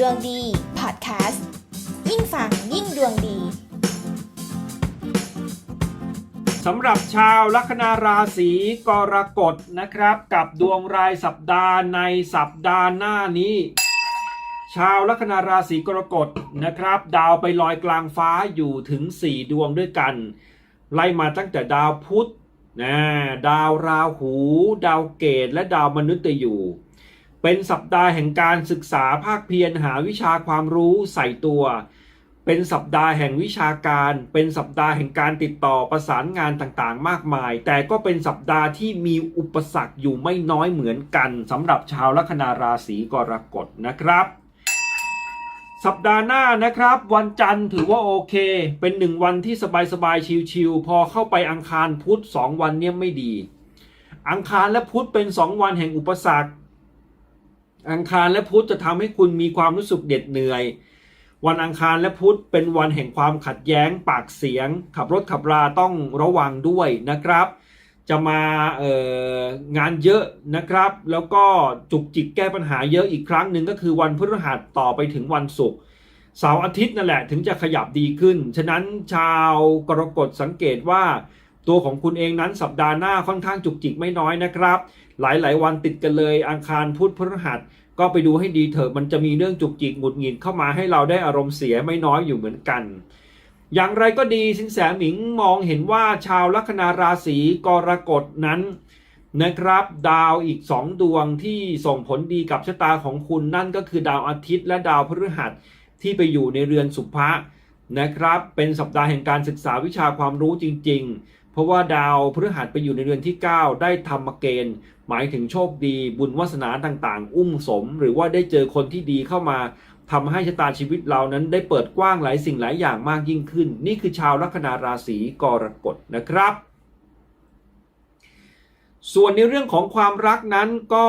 ดวงดีพอดแคสต์ยิ่งฟังยิ่งดวงดีสำหรับชาวลัคนาราศีกรกฎนะครับ กับดวงรายสัปดาห์ในสัปดาห์หน้านี้ ชาวลัคนาราศีกรกฎนะครับ ดาวไปลอยกลางฟ้าอยู่ถึง 4 ดวงด้วยกัน ไล่มาตั้งแต่ดาวพุธนะดาวราหู ดาวเกตและดาวมนุษย์ยู เป็นสัปดาห์แห่งการศึกษาภาคเพียรหาวิชาความรู้ใส่ตัว เป็นสัปดาห์แห่งวิชาการ เป็นสัปดาห์แห่งการติดต่อประสานงานต่างๆ มากมาย แต่ก็เป็นสัปดาห์ที่มีอุปสรรคอยู่ไม่น้อยเหมือนกันสำหรับชาวลัคนาราศีกรกฎนะครับสัปดาห์หน้านะครับวันจันทร์ถือว่าโอเค เป็นหนึ่งวันที่สบายๆชิลๆพอเข้าไปอังคารพุธสองวันเนี่ยไม่ดี อังคารและพุธเป็นสองวันแห่งอุปสรรค อังคารและพุธจะทำให้คุณมีความรู้สึกเด็ดเหนื่อย วันอังคารและพุธเป็นวันแห่งความขัดแย้ง ปากเสียง ขับรถขับราต้องระวังด้วยนะครับ จะมาเอ่องานเยอะนะครับ แล้วก็จุกจิกแก้ปัญหาเยอะอีกครั้งหนึ่งก็คือวันพฤหัสต่อไปถึงวันศุกร์เสาร์อาทิตย์นั่นแหละถึงจะขยับดีขึ้น ฉะนั้นชาวกรกฎสังเกตว่า ตัวของคุณเองนั้นสัปดาห์หน้าค่อนข้างจุกจิกไม่น้อยนะครับ หลายๆ วันติดกันเลยอังคารพุธพฤหัส ก็ไปดูให้ดีเถอะมันจะมีเรื่องจุกจิกหงุดหงิดเข้ามาให้เราได้อารมณ์เสียไม่น้อยอยู่เหมือนกัน อย่างไรก็ดีสินแสหมิงมองเห็นว่าชาวลัคนาราศีกรกฎนั้นนะครับ ดาวอีกสองดวงที่ส่งผลดีกับชะตาของคุณนั่นก็คือดาวอาทิตย์และดาวพฤหัสที่ไปอยู่ในเรือนสุภะนะครับ เป็นสัปดาห์แห่งการศึกษาวิชาความรู้จริง ๆ เพราะว่าดาวพฤหัสไปอยู่ในเรือนที่ 9 ได้ธรรมเกณฑ์ หมายถึงโชคดีบุญวาสนาต่างๆ อุ้มสม หรือว่าได้เจอคนที่ดีเข้ามาทำให้ชะตาชีวิตเรานั้นได้เปิดกว้างหลายสิ่งหลายอย่างมากยิ่งขึ้น นี่คือชาวลัคนาราศีกรกฎนะครับ ส่วนในเรื่องของความรักนั้นก็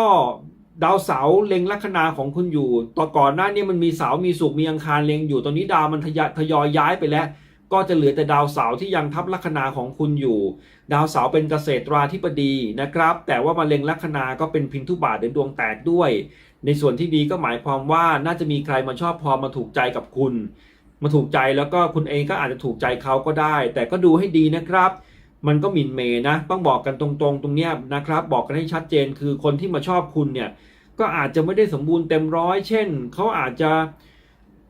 ดาวเสาเล็งลัคนาของคุณอยู่ต่อก่อนหน้านี้มันมีเสามีสุขมีอังคารเล็งอยู่ตอนนี้ดาวมันทยอยทยอยย้ายไปแล้ว ก็จะเหลือแต่ดาวเสาร์ที่ยังทับลัคนาของคุณอยู่ ดาวเสาร์เป็นเกษตราธิบดีนะครับ แต่ว่ามาเล็งลัคนาก็เป็นพินทุบาทหรือดวงแตกด้วย ในส่วนที่ดีก็หมายความว่าน่าจะมีใครมาชอบพอมาถูกใจกับคุณ มาถูกใจแล้วก็คุณเองก็อาจจะถูกใจเขาก็ได้ แต่ก็ดูให้ดีนะครับ มันก็มินเมย์นะ ต้องบอกกันตรงๆ ตรงเนี้ยนะครับ บอกกันให้ชัดเจนคือคนที่มาชอบคุณเนี่ยก็อาจจะไม่ได้สมบูรณ์เต็มร้อย เช่นเขาอาจจะ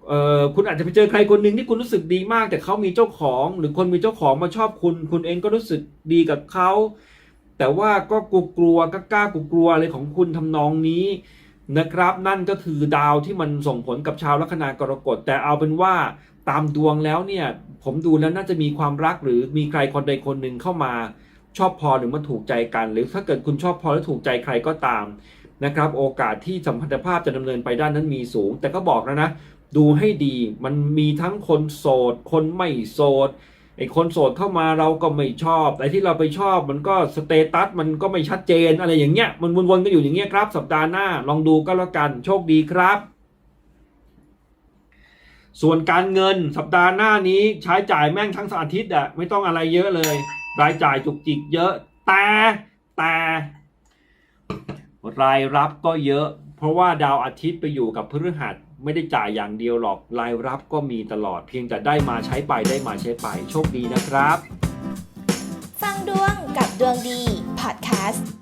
เอ่อคุณอาจจะไปเจอใครคนหนึ่งที่คุณรู้สึกดีมาก แต่เขามีเจ้าของ หรือคนมีเจ้าของมาชอบคุณ คุณเองก็รู้สึกดีกับเขาแต่ว่าก็กลัวกลัวกล้ากลัวกลัวอะไรของคุณทำนองนี้นะครับ นั่นก็คือดาวที่มันส่งผลกับชาวลัคนากรกฎแต่เอาเป็นว่าตามดวงแล้วเนี่ย ผมดูแล้วน่าจะมีความรักหรือมีใครคนใดคนหนึ่งเข้ามาชอบพอหรือมาถูกใจกัน หรือถ้าเกิดคุณชอบพอและถูกใจใครก็ตามนะครับ โอกาสที่สัมพันธภาพจะดำเนินไปด้านนั้นมีสูง แต่ก็บอกแล้วนะ ดูให้ดีมันมีทั้งคนโสด คนไม่โสดไอ้คนโสดเข้ามาเราก็ไม่ชอบไอ้ที่เราไปชอบมันก็สเตตัสมันก็ไม่ชัดเจนอะไรอย่างเงี้ยมันวนๆกันอยู่อย่างเงี้ยครับ สัปดาห์หน้าลองดูก็แล้วกันโชคดีครับ ส่วนการเงินสัปดาห์หน้านี้ใช้จ่ายแม่งทั้งอาทิตย์อะไม่ต้องอะไรเยอะเลย รายจ่ายจุกจิกเยอะ แต่แต่รายรับก็เยอะ เพราะว่าดาวอาทิตย์ไปอยู่กับพฤหัส ไม่ได้จ่ายอย่างเดียวหรอกรายรับก็มีตลอดเพียงแต่ได้มาใช้ไปได้มาใช้ไปโชคดีนะครับ ฟังดวงกับดวงดีพอดแคสต์